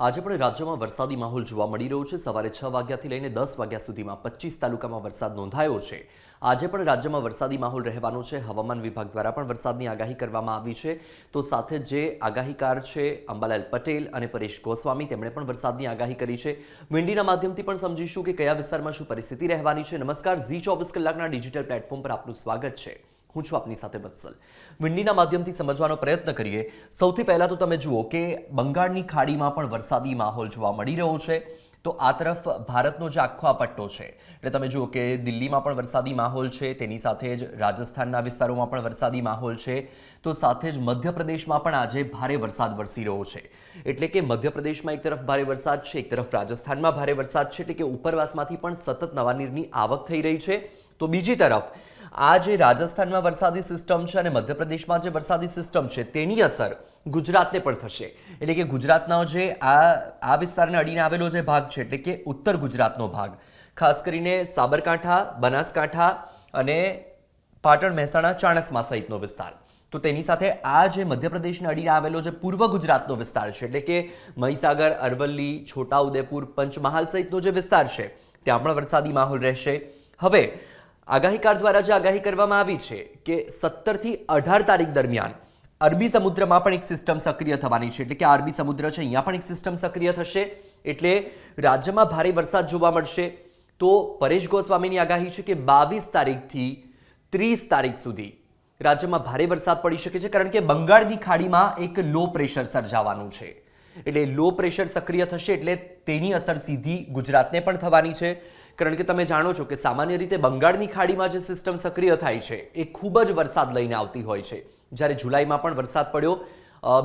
આજે પણ રાજ્યમાં વરસાદી માહોલ જોવા મળી રહ્યો છે. સવારે છ વાગ્યાથી લઈને દસ વાગ્યા સુધીમાં પચીસ તાલુકામાં વરસાદ નોંધાયો છે. આજે પણ રાજ્યમાં વરસાદી માહોલ રહેવાનો છે. હવામાન વિભાગ દ્વારા પણ વરસાદની આગાહી કરવામાં આવી છે. તો સાથે જ આગાહીકાર છે અંબાલાલ પટેલ અને પરેશ ગોસ્વામી, તેમણે પણ વરસાદની આગાહી કરી છે. વિંડીના માધ્યમથી પણ સમજીશું કે કયા વિસ્તારમાં શું પરિસ્થિતિ રહેવાની છે. નમસ્કાર, ઝી ચોવીસ કલાકના ડિજિટલ પ્લેટફોર્મ પર આપનું સ્વાગત છે. હું છું આપની સાથે વત્સલ વિંડીના માધ્યમથી સમજવાનો પ્રયત્ન કરીએ. સૌથી પહેલાં તો તમે જુઓ કે બંગાળની ખાડીમાં પણ વરસાદી માહોલ જોવા મળી રહ્યો છે. તો આ તરફ ભારતનો જે આખો આ પટ્ટો છે, એટલે તમે જુઓ કે દિલ્હીમાં પણ વરસાદી માહોલ છે, તેની સાથે જ રાજસ્થાનના વિસ્તારોમાં પણ વરસાદી માહોલ છે. તો સાથે જ મધ્યપ્રદેશમાં પણ આજે ભારે વરસાદ વરસી રહ્યો છે. એટલે કે મધ્યપ્રદેશમાં એક તરફ ભારે વરસાદ છે, એક તરફ રાજસ્થાનમાં ભારે વરસાદ છે, એટલે કે ઉપરવાસમાંથી પણ સતત નવા નીરની આવક થઈ રહી છે. તો બીજી તરફ આ જે રાજસ્થાનમાં વરસાદી સિસ્ટમ છે અને મધ્યપ્રદેશમાં જે વરસાદી સિસ્ટમ છે, તેની અસર ગુજરાતને પણ થશે. એટલે કે ગુજરાતનો જે આ આ વિસ્તારને અડીને આવેલો જે ભાગ છે, એટલે કે ઉત્તર ગુજરાતનો ભાગ. ખાસ કરીને સાબરકાંઠા, બનાસકાંઠા અને પાટણ, મહેસાણા, ચાણસમા સહિતનો વિસ્તાર. તો તેની સાથે આ જે મધ્યપ્રદેશને અડીને આવેલો જે પૂર્વ ગુજરાતનો વિસ્તાર છે, એટલે કે મહીસાગર, અરવલ્લી, છોટાઉદેપુર, પંચમહાલ સહિતનો જે વિસ્તાર છે, ત્યાં પણ વરસાદી માહોલ રહેશે. હવે આગાહીકાર દ્વારા જે આગાહી કરવામાં આવી છે કે સત્તરથી અઢાર તારીખ દરમિયાન અરબી સમુદ્રમાં પણ એક સિસ્ટમ સક્રિય થવાની છે, એટલે કે અરબી સમુદ્ર છે, અહીંયા પણ એક સિસ્ટમ સક્રિય થશે, એટલે રાજ્યમાં ભારે વરસાદ જોવા મળશે. તો પરેશ ગોસ્વામીની આગાહી છે કે બાવીસ તારીખથી ત્રીસ તારીખ સુધી રાજ્યમાં ભારે વરસાદ પડી શકે છે, કારણ કે બંગાળની ખાડીમાં એક લો પ્રેશર સર્જાવાનું છે. એટલે લો પ્રેશર સક્રિય થશે, એટલે તેની અસર સીધી ગુજરાતને પણ થવાની છે. કારણ કે તમે જાણો છો કે સામાન્ય રીતે બંગાળની ખાડીમાં જે સિસ્ટમ સક્રિય થાય છે, એ ખૂબ જ વરસાદ લઈને આવતી હોય છે. જ્યારે જુલાઈમાં પણ વરસાદ પડ્યો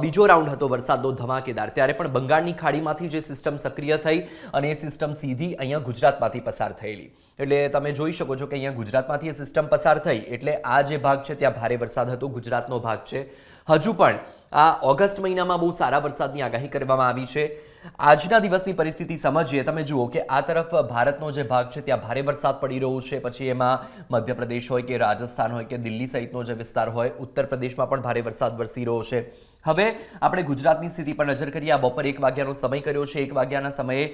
બીજો રાઉન્ડ હતો વરસાદનો ધમાકેદાર. ત્યારે પણ બંગાળની ખાડીમાંથી જે સિસ્ટમ સક્રિય થઈ અને એ સિસ્ટમ સીધી અહીંયા ગુજરાતમાંથી પસાર થયેલી. એટલે તમે જોઈ શકો છો કે અહીંયા ગુજરાતમાંથી એ સિસ્ટમ પસાર થઈ, એટલે આ જે ભાગ છે, ત્યાં ભારે વરસાદ હતો, ગુજરાતનો ભાગ છે. હજુ પણ આ ઓગસ્ટ મહિનામાં બહુ સારા વરસાદની આગાહી કરવામાં આવી છે. આજના દિવસની પરિસ્થિતિ સમજીએ, તમે જુઓ કે આ તરફ ભારતનો જે ભાગ છે, ત્યાં ભારે વરસાદ પડી રહ્યો છે. પછી એમાં મધ્યપ્રદેશ હોય કે રાજસ્થાન હોય કે દિલ્હી સહિતનો જે વિસ્તાર હોય, ઉત્તર પ્રદેશમાં પણ ભારે વરસાદ વરસી રહ્યો છે. હવે આપણે ગુજરાતની સ્થિતિ પર નજર કરીએ. આ બપોર એક વાગ્યાનો સમય કર્યો છે. એક વાગ્યાના સમયે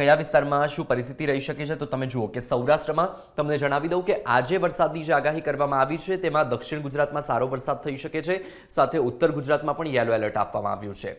કયા વિસ્તારમાં શું પરિસ્થિતિ રહી શકે છે, તો તમે જુઓ કે સૌરાષ્ટ્રમાં તમને જણાવી દઉં કે આજે વરસાદની જે આગાહી કરવામાં આવી છે, તેમાં દક્ષિણ ગુજરાતમાં સારો વરસાદ થઈ શકે છે. સાથે ઉત્તર ગુજરાતમાં પણ યેલો એલર્ટ આપવામાં આવ્યું છે.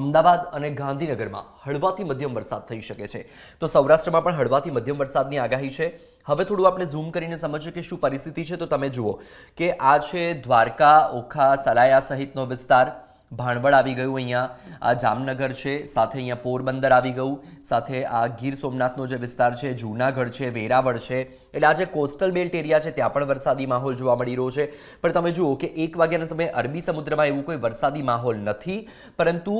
અમદાવાદ અને ગાંધીનગરમાં હળવાથી મધ્યમ વરસાદ થઈ શકે છે. તો સૌરાષ્ટ્રમાં પણ હળવાથી મધ્યમ વરસાદની આગાહી છે. હવે થોડું આપણે ઝૂમ કરીને સમજીએ કે શું પરિસ્થિતિ છે, તો તમે જુઓ કે આ છે દ્વારકા, ઓખા, સલાયા સહિતનો વિસ્તાર. ભાણવડ આવી ગયું અહીંયા. આ જામનગર છે, સાથે અહીંયા પોરબંદર આવી ગયું. સાથે આ ગીર સોમનાથનો જે વિસ્તાર છે, જૂનાગઢ છે, વેરાવળ છે. એટલે આ જે કોસ્ટલ બેલ્ટ એરિયા છે, ત્યાં પણ વરસાદી માહોલ જોવા મળી રહ્યો છે. પણ તમે જુઓ કે એક વાગ્યાના સમયે અરબી સમુદ્રમાં એવું કોઈ વરસાદી માહોલ નથી. પરંતુ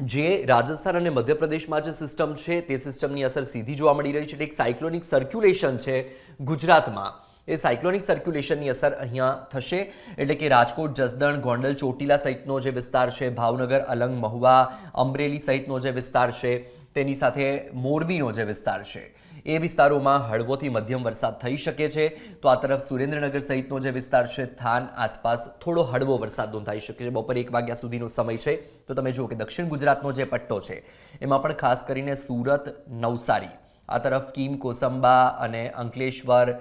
જે રાજસ્થાન અને મધ્યપ્રદેશમાં જે સિસ્ટમ છે, તે સિસ્ટમની અસર સીધી જોવા મળી રહી છે. એક સાયક્લોનિક સર્ક્યુલેશન છે ગુજરાતમાં. એ સાયક્લોનિક સર્ક્યુલેશનની અસર અહીંયા થશે. એટલે કે રાજકોટ, જસદણ, ગોંડલ, ચોટીલા સહિતનો જે વિસ્તાર છે, ભાવનગર, અલંગ, મહુવા, અમરેલી સહિતનો જે વિસ્તાર છે, તેની સાથે મોરબીનો જે વિસ્તાર છે. એ વિસ્તારોમાં હળવોથી મધ્યમ વરસાદ થઈ શકે છે. તો આ તરફ સુરેન્દ્રનગર સહિતનો જે વિસ્તાર છે, થાન આસપાસ થોડો હળવો વરસાદ નોંધાઈ શકે છે. બપોરે એક વાગ્યા સુધીનો સમય છે. તો તમે જુઓ કે દક્ષિણ ગુજરાતનો જે પટ્ટો છે, એમાં પણ ખાસ કરીને સુરત, નવસારી, આ તરફ કીમ, કોસંબા અને અંકલેશ્વર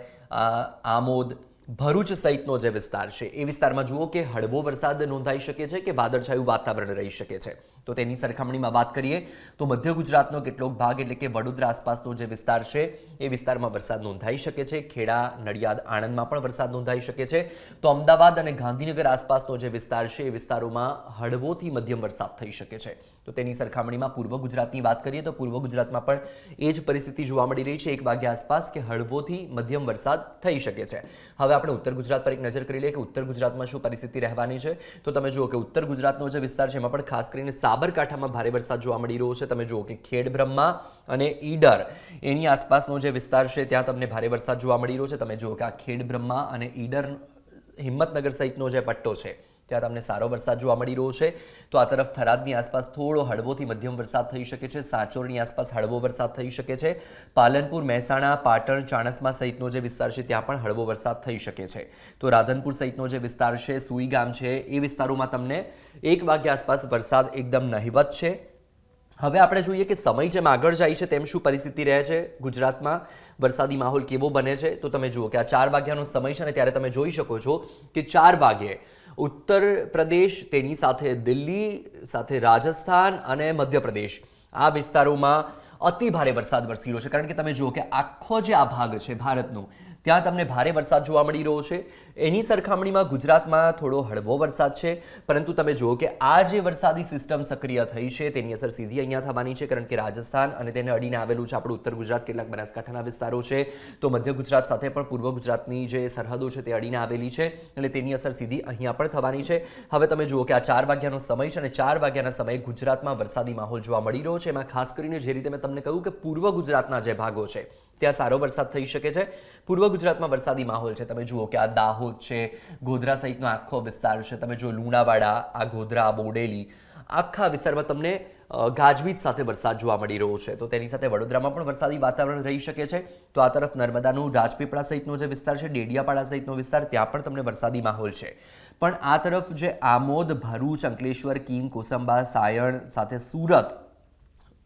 આમોદ, ભરૂચ સહિતનો જે વિસ્તાર છે, એ વિસ્તારમાં જુઓ કે હળવો વરસાદ નોંધાઈ શકે છે કે વાદળછાયું વાતાવરણ રહી શકે છે. તો તેની સરખામણીમાં વાત કરીએ તો મધ્ય ગુજરાતનો કેટલોક ભાગ એટલે કે વડોદરા આસપાસનો જે વિસ્તાર છે, એ વિસ્તારમાં વરસાદ નોંધાઈ શકે છે. ખેડા, નડિયાદ, આણંદમાં પણ વરસાદ નોંધાઈ શકે છે. તો અમદાવાદ અને ગાંધીનગર આસપાસનો જે વિસ્તાર છે, એ વિસ્તારોમાં હળવોથી મધ્યમ વરસાદ થઈ શકે છે. તો તેની સરખામણીમાં પૂર્વ ગુજરાતની વાત કરીએ તો પૂર્વ ગુજરાતમાં પણ એ જ પરિસ્થિતિ જોવા મળી રહી છે, એક વાગ્યા આસપાસ કે હળવોથી મધ્યમ વરસાદ થઈ શકે છે. હવે આપણે ઉત્તર ગુજરાત પર એક નજર કરી લઈએ કે ઉત્તર ગુજરાતમાં શું પરિસ્થિતિ રહેવાની છે. તો તમે જુઓ કે ઉત્તર ગુજરાતનો જે વિસ્તાર છે, એમાં પણ ખાસ કરીને સાબરકાંઠામાં ભારે વરસાદ જોવા મળી રહ્યો છે. તમે જુઓ કે ખેડબ્રહ્મા અને ઈડર એની આસપાસનો જે વિસ્તાર છે, ત્યાં તમને ભારે વરસાદ જોવા મળી રહ્યો છે. તમે જુઓ કે આ ખેડબ્રહ્મા અને ઈડર હિંમતનગર સહિતનો જે પટ્ટો છે ત્યાં તમને સારો વરસાદ જોવા મળી રહ્યો છે. તો આ તરફ થરાદની આસપાસ થોડો હળવોથી મધ્યમ વરસાદ થઈ શકે છે. સાંચોરની આસપાસ હળવો વરસાદ થઈ શકે છે. પાલનપુર, મહેસાણા, પાટણ, ચાણસ્મા સહિતનો જે વિસ્તાર છે, ત્યાં પણ હળવો વરસાદ થઈ શકે છે. તો રાધનપુર સહિતનો જે વિસ્તાર છે, સુઈ ગામ છે, એ વિસ્તારોમાં તમને એક વાગ્યા આસપાસ વરસાદ એકદમ નહિવત છે. હવે આપણે જોઈએ કે સમય જેમ આગળ જાય છે, તેમ શું પરિસ્થિતિ રહે છે? ગુજરાતમાં વરસાદી માહોલ કેવો બને છે? તો તમે જુઓ કે આ ચાર વાગ્યાનો સમય છે ને ત્યારે તમે જોઈ શકો છો કે ચાર વાગ્યે ઉત્તર પ્રદેશ, તેની સાથે દિલ્હી, સાથે રાજસ્થાન અને મધ્યપ્રદેશ. આ વિસ્તારોમાં અતિ ભારે વરસાદ વરસી રહ્યો છે. કારણ કે તમે જુઓ કે આખો જે આ ભાગ છે ભારતનો, ત્યાં તમને ભારે વરસાદ જોવા મળી રહ્યો છે. એની સરખામણીમાં ગુજરાતમાં થોડો હળવો વરસાદ છે. પરંતુ તમે જુઓ કે આ જે વરસાદી સિસ્ટમ સક્રિય થઈ છે, તેની અસર સીધી અહીંયા થવાની છે, કારણ કે રાજસ્થાન અને તેને અડીને આવેલું છે આપણું ઉત્તર ગુજરાત, કેટલાક બનાસકાંઠાના વિસ્તારો છે. તો મધ્ય ગુજરાત સાથે પણ પૂર્વ ગુજરાતની જે સરહદો છે, તે અડીને આવેલી છે એટલે તેની અસર સીધી અહીંયા પણ થવાની છે. હવે તમે જુઓ કે આ ચાર વાગ્યાનો સમય છે અને ચાર વાગ્યાના સમયે ગુજરાતમાં વરસાદી માહોલ જોવા મળી રહ્યો છે. એમાં ખાસ કરીને જે રીતે મેં તમને કહ્યું કે પૂર્વ ગુજરાતના જે ભાગો છે, ત્યાં સારો વરસાદ થઈ શકે છે. પૂર્વ ગુજરાતમાં વરસાદી માહોલ છે. તમે જુઓ કે આ દાહોદ છે. ગોધરા સહિતનો આખો વિસ્તાર છે. તમે જો લુણાવાડા, આ ગોધરા બોડેલી, આખા વિસ્તારમાં તમને ગાજવીજ સાથે વરસાદ જોવા મળી રહ્યો છે. તો તેની સાથે વડોદરામાં પણ વરસાદી વાતાવરણ રહી શકે છે. તો આ તરફ નર્મદાનું રાજપીપળા સહિતનો જે વિસ્તાર છે, ડેડિયાપાડા સહિતનો વિસ્તાર, ત્યાં પણ તમને વરસાદી માહોલ છે. પણ આ તરફ જે આમોદ, ભરૂચ, અંકલેશ્વર કીમ કોસંબા, સાયણ સાથે સુરત,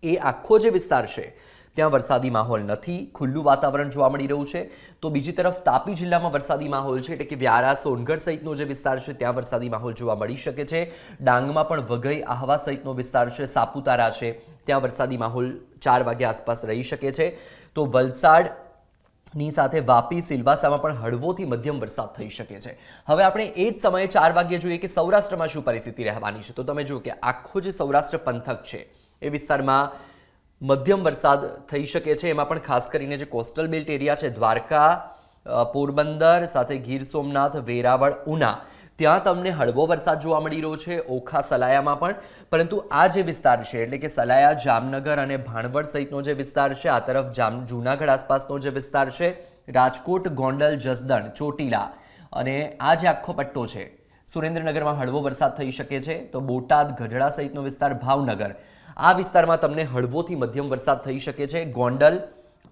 એ આખો જે વિસ્તાર છે ત્યાં વરસાદી માહોલ નથી, ખુલ્લું વાતાવરણ જોવા મળી રહ્યું છે. તો બીજી તરફ તાપી જિલ્લામાં વરસાદી માહોલ છે, એટલે કે વ્યારા, સોનગઢ સહિતનો જે વિસ્તાર છે, ત્યાં વરસાદી માહોલ જોવા મળી શકે છે. ડાંગમાં પણ વઘઈ, આહવા સહિતનો વિસ્તાર છે, સાપુતારા છે, ત્યાં વરસાદી માહોલ ચાર વાગ્યા આસપાસ રહી શકે છે. તો વલસાડની સાથે વાપી, સિલવાસામાં પણ હળવોથી મધ્યમ વરસાદ થઈ શકે છે. હવે આપણે એ જ સમયે ચાર વાગ્યે જોઈએ કે સૌરાષ્ટ્રમાં શું પરિસ્થિતિ રહેવાની છે. તો તમે જુઓ કે આખો જે સૌરાષ્ટ્ર પંથક છે, એ વિસ્તારમાં મધ્યમ વરસાદ થઈ શકે છે. એમાં પણ ખાસ કરીને જે કોસ્ટલ બેલ્ટ એરિયા છે, દ્વારકા પોરબંદર, સાથે ગીર સોમનાથ, વેરાવળ, ઉના, ત્યાં તમને હળવો વરસાદ જોવા મળી રહ્યો છે, ઓખા, સલાયામાં પણ. પરંતુ આ જે વિસ્તાર છે, એટલે કે સલાયા, જામનગર અને ભાણવડ સહિતનો જે વિસ્તાર છે, આ તરફ જામ, જૂનાગઢ આસપાસનો જે વિસ્તાર છે, રાજકોટ, ગોંડલ, જસદણ, ચોટીલા અને આ જે આખો પટ્ટો છે, સુરેન્દ્રનગરમાં હળવો વરસાદ થઈ શકે છે. તો બોટાદ, ગઢડા સહિતનો વિસ્તાર, ભાવનગર. આ વિસ્તારમાં તમને હળવોથી મધ્યમ વરસાદ થઈ શકે છે. ગોંડલ,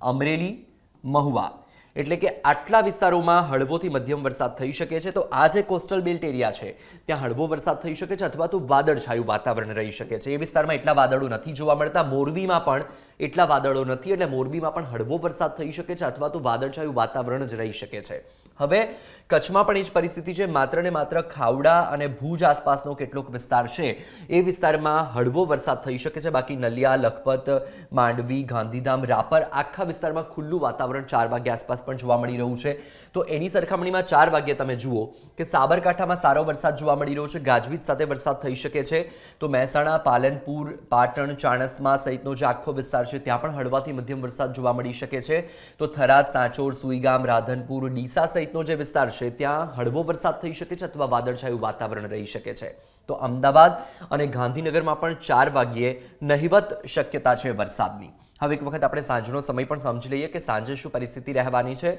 અમરેલી, મહુવા. એટલે કે આટલા વિસ્તારોમાં હળવોથી મધ્યમ વરસાદ થઈ શકે છે. તો આ જે કોસ્ટલ બેલ્ટ એરિયા છે, ત્યાં હળવો વરસાદ થઈ શકે છે અથવા તો વાદળછાયું વાતાવરણ રહી શકે છે. એ વિસ્તારમાં એટલા વાદળો નથી જોવા મળતા. મોરબીમાં પણ એટલા વાદળો નથી. એટલે મોરબીમાં પણ હળવો વરસાદ થઈ શકે છે અથવા તો વાદળછાયું વાતાવરણ જ રહી શકે છે. હવે કચ્છમાં પણ એ જ પરિસ્થિતિ છે. માત્ર ને માત્ર ખાવડા અને ભુજ આસપાસનો કેટલોક વિસ્તાર છે. એ વિસ્તારમાં હળવો વરસાદ થઈ શકે છે. બાકી નલિયા, લખપત, માંડવી, ગાંધીધામ, રાપર આખા વિસ્તારમાં ખુલ્લું વાતાવરણ ચાર વાગ્યા આસપાસ પણ જોવા મળી રહ્યું છે. તો એની સરખામણીમાં ચાર વાગ્યે તમે જુઓ કે સાબરકાંઠામાં સારો વરસાદ જોવા મળી રહ્યો છે. ગાજવીજ સાથે વરસાદ થઈ શકે છે. તો મહેસાણા, પાલનપુર, પાટણ, ચાણસ્મા સહિતનો જે આખો વિસ્તાર છે, ત્યાં પણ હળવાથી મધ્યમ વરસાદ જોવા મળી શકે છે. તો થરાદ, સાંચોર, સુઈગામ, રાધનપુર, ડીસા સહિતનો જે વિસ્તાર છે, ત્યાં હળવો વરસાદ થઈ શકે છે અથવા વાદળછાયું વાતાવરણ રહી શકે છે. તો અમદાવાદ અને ગાંધીનગરમાં પણ ચાર વાગ્યે નહિવત શક્યતા છે વરસાદની. હવે એક વખત આપણે સાંજનો સમય પણ સમજી લઈએ કે સાંજે શું પરિસ્થિતિ રહેવાની છે.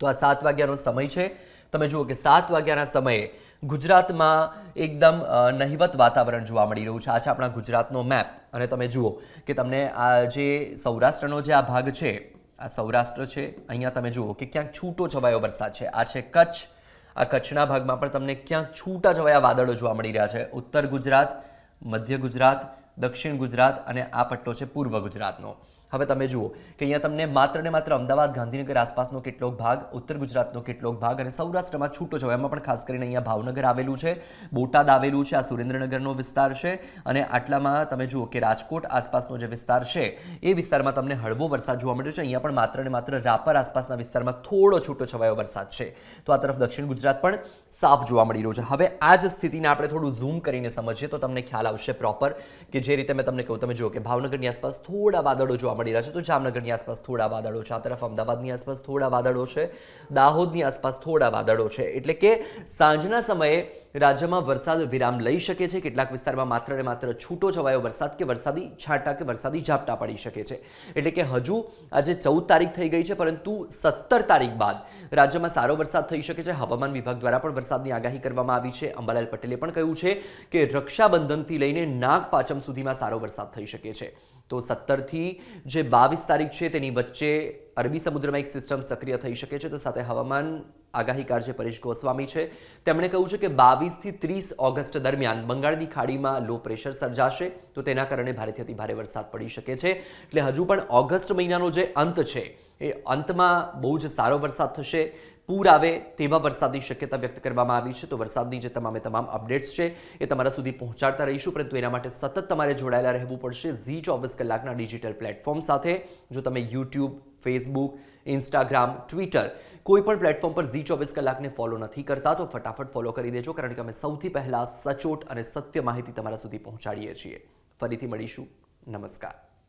તો આ સાત વાગ્યાનો સમય છે. તમે જુઓ કે સાત વાગ્યાના સમયે ગુજરાતમાં એકદમ નહિવત વાતાવરણ જોવા મળી રહ્યું છે. આ છે આપણા ગુજરાતનો મેપ. અને તમે જુઓ કે તમને આ જે સૌરાષ્ટ્રનો જે આ ભાગ છે આ સૌરાષ્ટ્ર છે, અહીંયા તમે જુઓ કે ક્યાંક છૂટો છવાયો વરસાદ છે. આ છે કચ્છ. આ કચ્છના ભાગમાં પણ તમને ક્યાંક છૂટા છવાયા વાદળો જોવા મળી રહ્યા છે. ઉત્તર ગુજરાત, મધ્ય ગુજરાત, દક્ષિણ ગુજરાત અને આ પટ્ટો છે પૂર્વ ગુજરાતનો. હવે તમે જુઓ કે અહીંયા તમને માત્ર ને માત્ર અમદાવાદ, ગાંધીનગર આસપાસનો કેટલોક ભાગ, ઉત્તર ગુજરાતનો કેટલોક ભાગ અને સૌરાષ્ટ્રમાં છૂટો છવાયામાં પણ ખાસ કરીને અહીંયા ભાવનગર આવેલું છે, બોટાદ આવેલું છે, આ સુરેન્દ્રનગરનો વિસ્તાર છે અને આટલામાં તમે જુઓ કે રાજકોટ આસપાસનો જે વિસ્તાર છે, એ વિસ્તારમાં તમને હળવો વરસાદ જોવા મળ્યો છે. અહીંયા પણ માત્ર ને માત્ર રાપર આસપાસના વિસ્તારમાં થોડો છૂટો છવાયો વરસાદ છે. તો આ તરફ દક્ષિણ ગુજરાત પણ સાફ જોવા મળી રહ્યું છે. હવે આ જ સ્થિતિને આપણે થોડું ઝૂમ કરીને સમજીએ તો તમને ખ્યાલ આવશે પ્રોપર કે જે રીતે મેં તમને કહ્યું, તમે જુઓ કે ભાવનગરની આસપાસ થોડા વાદળો જોવા મળી રહ્યા છે. તો જામનગરની આસપાસ થોડા વાદળો છે. આ તરફ અમદાવાદની આસપાસ થોડા વાદળો છે. દાહોદની આસપાસ થોડા વાદળો છે. એટલે કે સાંજના સમયે રાજ્યમાં વરસાદ વિરામ લઈ શકે છે. કેટલાક વિસ્તારમાં માત્ર ને માત્ર છૂટો છવાયો વરસાદ કે વરસાદી છાંટા કે વરસાદી ઝાપટા પડી શકે છે. એટલે કે હજુ આજે ચૌદ તારીખ થઈ ગઈ છે, પરંતુ સત્તર તારીખ બાદ રાજ્યમાં સારો વરસાદ થઈ શકે છે. હવામાન વિભાગ દ્વારા પણ વરસાદની આગાહી કરવામાં આવી છે. અંબાલાલ પટેલે પણ કહ્યું છે કે રક્ષાબંધનથી લઈને નાગ પાંચમ સુધીમાં સારો વરસાદ થઈ શકે છે. તો સત્તરથી જે બાવીસ તારીખ છે, તેની વચ્ચે અરબી સમુદ્રમાં એક સિસ્ટમ સક્રિય થઈ શકે છે. તો સાથે હવામાન આગાહીકાર જે પરેશ ગોસ્વામી છે. તેમણે કહ્યું છે કે બાવીસથી ત્રીસ ઓગસ્ટ દરમિયાન બંગાળની ખાડીમાં લો પ્રેશર સર્જાશે. તો તેના કારણે ભારેથી અતિ ભારે વરસાદ પડી શકે છે. એટલે હજુ પણ ઓગસ્ટ મહિનાનો જે અંત છે, એ અંતમાં બહુ જ સારો વરસાદ થશે. પૂર આવે તેવા વરસાદની શક્યતા વ્યક્ત કરવામાં આવી છે. તો વરસાદની જે તમામે તમામ અપડેટ્સ છે એ તમારા સુધી પહોંચાડતા રહીશું. પરંતુ એના માટે સતત તમારે જોડાયેલા રહેવું પડશે ઝી ચોવીસ કલાકના ડિજિટલ પ્લેટફોર્મ સાથે. જો તમે યુટ્યુબ, ફેસબુક, ઇન્સ્ટાગ્રામ, ટ્વિટર કોઈ પણ પ્લેટફોર્મ પર ઝી ચોવીસ કલાકને ફોલો નથી કરતા, તો ફટાફટ ફોલો કરી દેજો, કારણ કે અમે સૌથી પહેલાં સચોટ અને સત્ય માહિતી તમારા સુધી પહોંચાડીએ છીએ. ફરીથી મળીશું. નમસ્કાર.